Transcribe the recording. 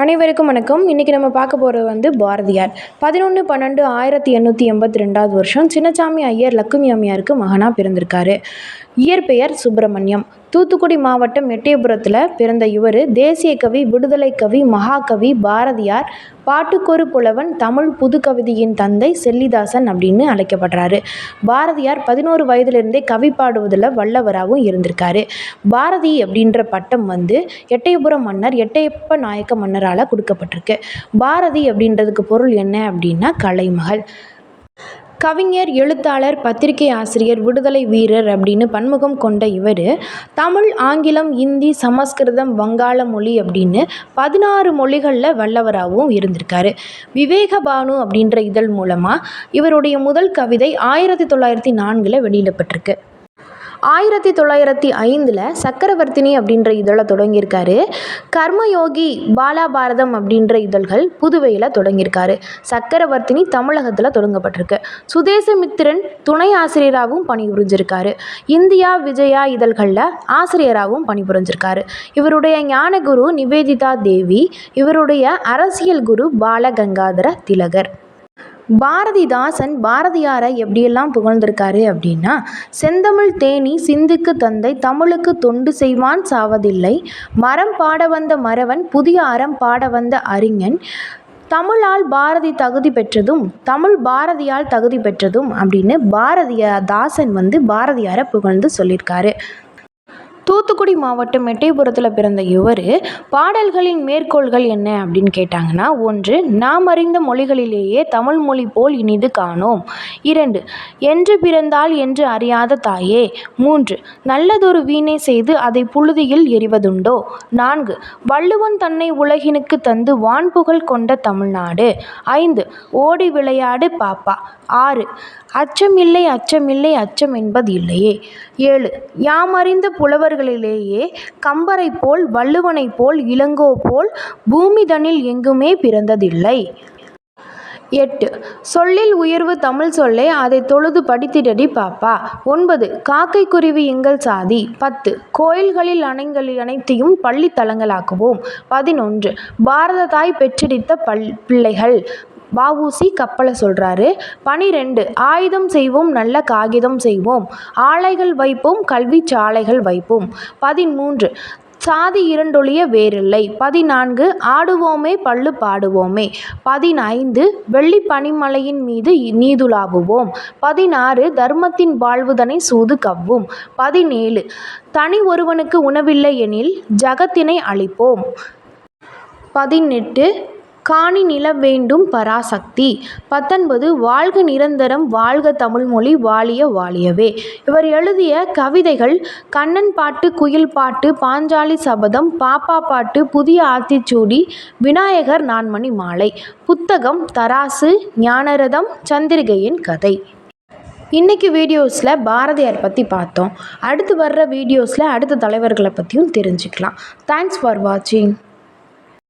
அனைவருக்கும் வணக்கம். இன்றைக்கி நம்ம பார்க்க போகிறது வந்து பாரதியார். பதினொன்று பன்னெண்டு ஆயிரத்தி எண்ணூற்றி எண்பத்தி ரெண்டாவது வருஷம் சின்னசாமி ஐயர் லக்குமி அம்மையாருக்கு மகனாக பிறந்திருக்காரு. இயற்பெயர் சுப்பிரமணியம். தூத்துக்குடி மாவட்டம் எட்டயபுரத்தில் பிறந்த இவர் தேசிய கவி விடுதலை கவி மகாகவி பாரதியார் பாட்டுக்கொரு புலவன் தமிழ் புதுக்கவிதையின் தந்தை செல்லிதாசன் அப்படின்னு அழைக்கப்படுறாரு. பாரதியார் பதினோரு வயதிலிருந்தே கவி பாடுவதில் வல்லவராகவும் இருந்திருக்காரு. பாரதி அப்படின்ற பட்டம் வந்து எட்டயபுரம் மன்னர் எட்டயப்ப நாயக்க மன்னரால் கொடுக்கப்பட்டிருக்கு. பாரதி அப்படின்றதுக்கு பொருள் என்ன அப்படின்னா கலைமகள். கவிஞர் எழுத்தாளர் பத்திரிகை ஆசிரியர் விடுதலை வீரர் அப்படின்னு பன்முகம் கொண்ட இவர் தமிழ் ஆங்கிலம் இந்தி சமஸ்கிருதம் வங்காள மொழி அப்படின்னு பதினாறு மொழிகளில் வல்லவராகவும் இருந்திருக்காரு. விவேகபானு அப்படின்ற இதழ் மூலமாக இவருடைய முதல் கவிதை ஆயிரத்தி தொள்ளாயிரத்தி நான்கில் வெளியிடப்பட்டிருக்கு. ஆயிரத்தி தொள்ளாயிரத்தி ஐந்தில் சக்கரவர்த்தினி அப்படின்ற இதழை தொடங்கியிருக்காரு. கர்மயோகி பாலாபாரதம் அப்படின்ற இதழ்கள் புதுவையில் தொடங்கியிருக்காரு. சக்கரவர்த்தினி தமிழகத்தில் தொடங்கப்பட்டிருக்கு. சுதேசமித்திரன் துணை ஆசிரியராகவும் பணிபுரிஞ்சிருக்காரு. இந்தியா விஜயா இதழ்களில் ஆசிரியராகவும் பணிபுரிஞ்சிருக்காரு. இவருடைய ஞானகுரு நிவேதிதா தேவி இவருடைய அரசியல் குரு பாலகங்காதர திலகர். பாரதிதாசன் பாரதியாரை எப்படியெல்லாம் புகழ்ந்திருக்காரு அப்படின்னா செந்தமிழ் தேனி சிந்துக்கு தந்தை தமிழுக்கு தொண்டு செய்வான் சாவதில்லை. மரம் பாட வந்த மறவன் புதிய அறம் பாட வந்த அறிஞன். தமிழால் பாரதி தகுதி பெற்றதும் தமிழ் பாரதியால் தகுதி பெற்றதும் அப்படின்னு பாரதிய தாசன் வந்து பாரதியாரை புகழ்ந்து சொல்லியிருக்காரு. தூத்துக்குடி மாவட்டம் எட்டயபுரத்தில் பிறந்த இவர் பாடல்களின் மேற்கோள்கள் என்ன அப்படின்னு கேட்டாங்கன்னா ஒன்று நாம் அறிந்த மொழிகளிலேயே தமிழ் மொழி போல் இனிது காணோம். இரண்டு என்று பிறந்தால் என்று அறியாத தாயே. மூன்று நல்லதொரு வீணை செய்து அதை புழுதியில் எறிவதுண்டோ. நான்கு வள்ளுவன் தன்னை உலகினுக்கு தந்து வான்புகழ் கொண்ட தமிழ்நாடு. ஐந்து ஓடி விளையாடு பாப்பா. ஆறு அச்சமில்லை அச்சமில்லை அச்சம் என்பது இல்லையே. ஏழு யாமறிந்த புலவர்களிலேயே கம்பரை போல் வள்ளுவனை போல் இளங்கோ போல் பூமிதனில் எங்குமே பிறந்ததில்லை. எட்டு. சொல்லில் உயர்வு தமிழ் சொல்லே அதை தொழுது படித்திடடி பாப்பா. ஒன்பது. காக்கை குருவி எங்கள் சாதி. பத்து. கோயில்களில் அணைகள் அனைத்தையும் பள்ளி தளங்களாக்குவோம் பதினொன்று. பாரத தாய் பெற்றெடுத்த பல் பிள்ளைகள் வஉசி கப்பலை சொல்கிறாரு பனிரெண்டு ஆயுதம் செய்வோம் நல்ல காகிதம் செய்வோம் ஆலைகள் வைப்போம் கல்வி சாலைகள் வைப்போம். பதிமூன்று சாதி இரண்டொழிய வேறில்லை. பதினான்கு ஆடுவோமே பள்ளு பாடுவோமே. பதினைந்து வெள்ளி பனிமலையின் மீது நீதுலாவுவோம் பதினாறு தர்மத்தின் வாழ்வுதனை சூது கவ்வும். பதினேழு தனி ஒருவனுக்கு உணவில்லை எனில் ஜகத்தினை அழிப்போம். பதினெட்டு காணி நில வேண்டும் பராசக்தி. பத்தொன்பது வாழ்க நிரந்தரம் வாழ்க தமிழ்மொழி வாழிய வாழியவே. இவர் எழுதிய கவிதைகள் கண்ணன் பாட்டு குயில் பாட்டு பாஞ்சாலி சபதம் பாப்பா பாட்டு புதிய ஆத்திச்சூடி விநாயகர் நான்மணி மாலை புத்தகம் தராசு ஞானரதம் சந்திரிகையின் கதை. இன்றைக்கி வீடியோஸில் பாரதியார் பற்றி பார்த்தோம். அடுத்து வர்ற வீடியோஸில் அடுத்த தலைவர்களை பற்றியும் தெரிஞ்சுக்கலாம். தேங்க்ஸ் ஃபார் வாட்சிங்